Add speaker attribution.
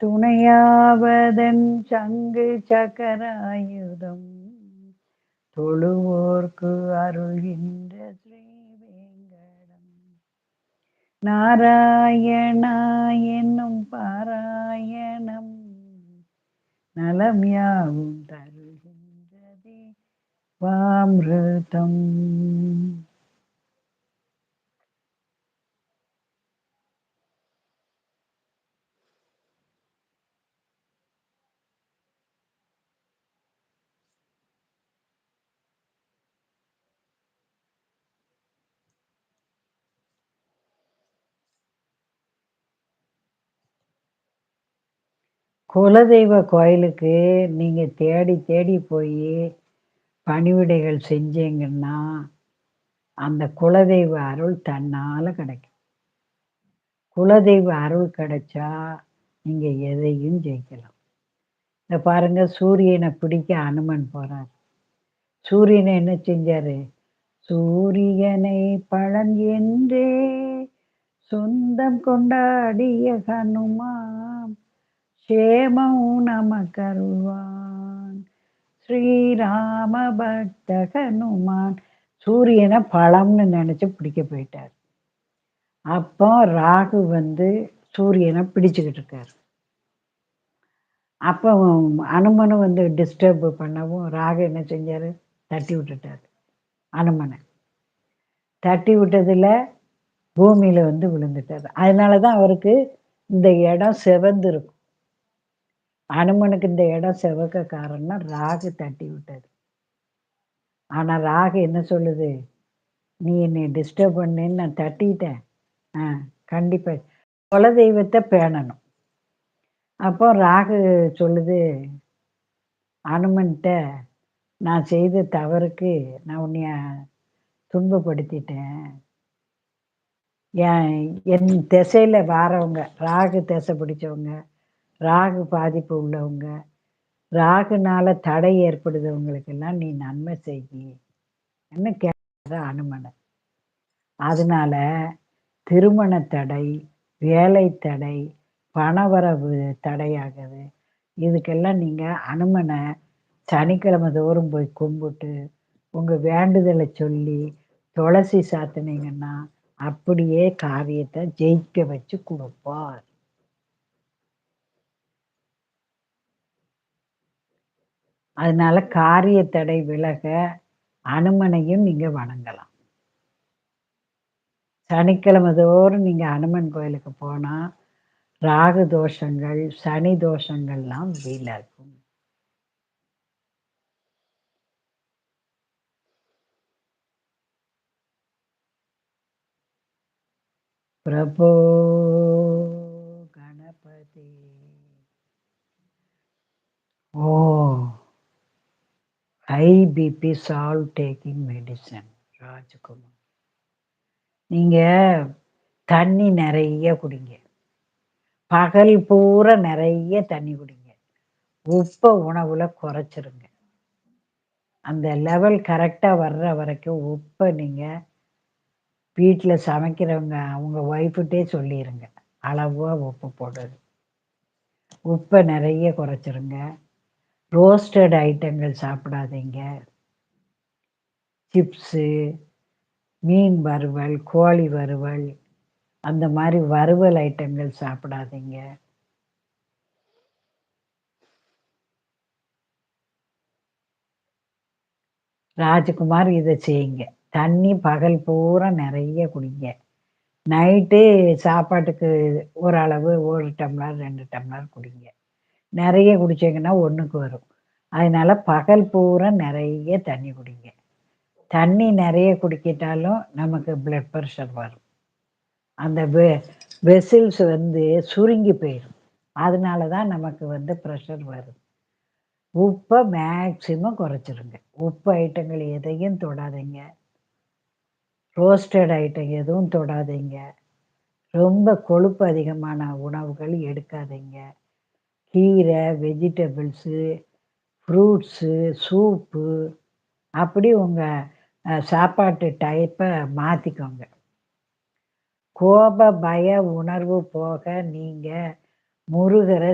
Speaker 1: துணையாவதன் சங்கு சக்கராயுதம் தொழுவோர்க்கு அருள்கின்ற ஸ்ரீவேங்கடம் நாராயணா என்னும் பாராயணம் நலம் யாவும் தருகின்றதே வாமிருதம். குலதெய்வ கோயிலுக்கு நீங்கள் தேடி தேடி போய் பணிவிடைகள் செஞ்சீங்கன்னா அந்த குலதெய்வ அருள் தன்னால் கிடைக்கும். குலதெய்வ அருள் கிடைச்சா நீங்கள் எதையும் ஜெயிக்கலாம். இந்த பாருங்க சூரியனை பிடிக்க அனுமன் போகிறார் சூரியனை என்ன செஞ்சாரு? சூரியனை பழம் என்றே சொந்தம் கொண்டாடிய ஹனுமான். சேமம் நமக்கருவான் ஸ்ரீராம பக்த ஹனுமான் சூரியனை பழம்னு நினச்சி பிடிக்க போயிட்டார். அப்போ ராகு வந்து சூரியனை பிடிச்சுக்கிட்டு இருக்கார். அப்போ அனுமனை வந்து டிஸ்டர்ப் பண்ணவும் ராகு என்ன செஞ்சார்? தட்டி விட்டுட்டார். அனுமனை. தட்டி விட்டதில் பூமியில் வந்து விழுந்துட்டார். அதனால தான் அவருக்கு இந்த இடம் செவந்திருக்கும். அனுமனுக்கு இந்த இடம் செவக்க காரணம்னா ராகு தட்டி விட்டது. ஆனால் ராகு என்ன சொல்லுது? நீ என்னை டிஸ்டர்ப் பண்ணேன்னு நான் தட்டிட்டேன். ஆ கண்டிப்பாக குல தெய்வத்தை பேணணும். அப்போ ராகு சொல்லுது அனுமன்கிட்ட நான் செய்த தவறுக்கு நான் உன்னைய துன்பப்படுத்திட்டேன். என் என் திசையில் வாரவங்க ராகு திசை பிடிச்சவங்க ராகு பாதிப்பு உள்ளவங்க ராகுனால தடை ஏற்படுதவங்களுக்கெல்லாம் நீ நன்மை செய்யி என்ன கேட்க அனுமனை. அதனால திருமண தடை வேலை தடை பணவரவு தடையாகுது. இதுக்கெல்லாம் நீங்கள் அனுமனை சனிக்கிழமை தோறும் போய் கும்பிட்டு உங்கள் வேண்டுதலை சொல்லி துளசி சாத்தினீங்கன்னா அப்படியே காரியத்தை ஜெயிக்க வச்சு கொடுப்பார். அதனால காரிய தடை விலக அனுமனையும் நீங்க வணங்கலாம். சனிக்கிழமை தோறும் நீங்க அனுமன் கோயிலுக்கு போனா ராகு தோஷங்கள் சனி தோஷங்கள்லாம் விலகும் பிரபோ Ganapathi. Oh high BP solve taking medicine Rajkumar. நீங்கள் தண்ணி நிறைய குடிங்க. பகல் பூரா நிறைய தண்ணி குடிங்க. உப்பை உணவில் குறைச்சிருங்க. அந்த லெவல் கரெக்டாக வர்ற வரைக்கும் உப்பை நீங்கள் வீட்டில் சமைக்கிறவங்க அவங்க ஒய்ஃபுட்டே சொல்லிடுங்க அளவாக உப்பு போடுறது. உப்பை நிறைய குறைச்சிருங்க. ரோஸ்டட் ஐட்டங்கள் சாப்பிடாதீங்க. சிப்ஸு மீன் வறுவல் கோழி வறுவல் அந்த மாதிரி வறுவல் ஐட்டங்கள் சாப்பிடாதீங்க. ராஜகுமார் இதை செய்யுங்க. தண்ணி பகல் பூரா நிறைய குடிங்க. நைட்டு சாப்பாட்டுக்கு ஓரளவு ஒரு டம்ளர் ரெண்டு டம்ளர் குடிங்க. நிறைய குடிச்சிங்கன்னா ஒன்றுக்கு வரும். அதனால் பகல் பூரா நிறைய தண்ணி குடிங்க. தண்ணி நிறைய குடிக்கிட்டாலும் நமக்கு பிளட் ப்ரெஷர் வரும். அந்த வெ வெசில்ஸ் வந்து சுருங்கி போயிடும் அதனால தான் நமக்கு வந்து ப்ரெஷர் வருது உப்பை மேக்சிமம் குறைச்சிருங்க. உப்பு ஐட்டங்கள் எதையும் தொடாதீங்க. ரோஸ்டட் ஐட்டம் எதுவும் தொடாதீங்க. ரொம்ப கொழுப்பு அதிகமான உணவுகள் எடுக்காதீங்க. கீரை வெஜிடபிள்ஸு ஃப்ரூட்ஸு சூப்பு அப்படி உங்கள் சாப்பாட்டு டைப்பை மாற்றிக்கோங்க கோப பய உணர்வு போக நீங்கள் முருகரை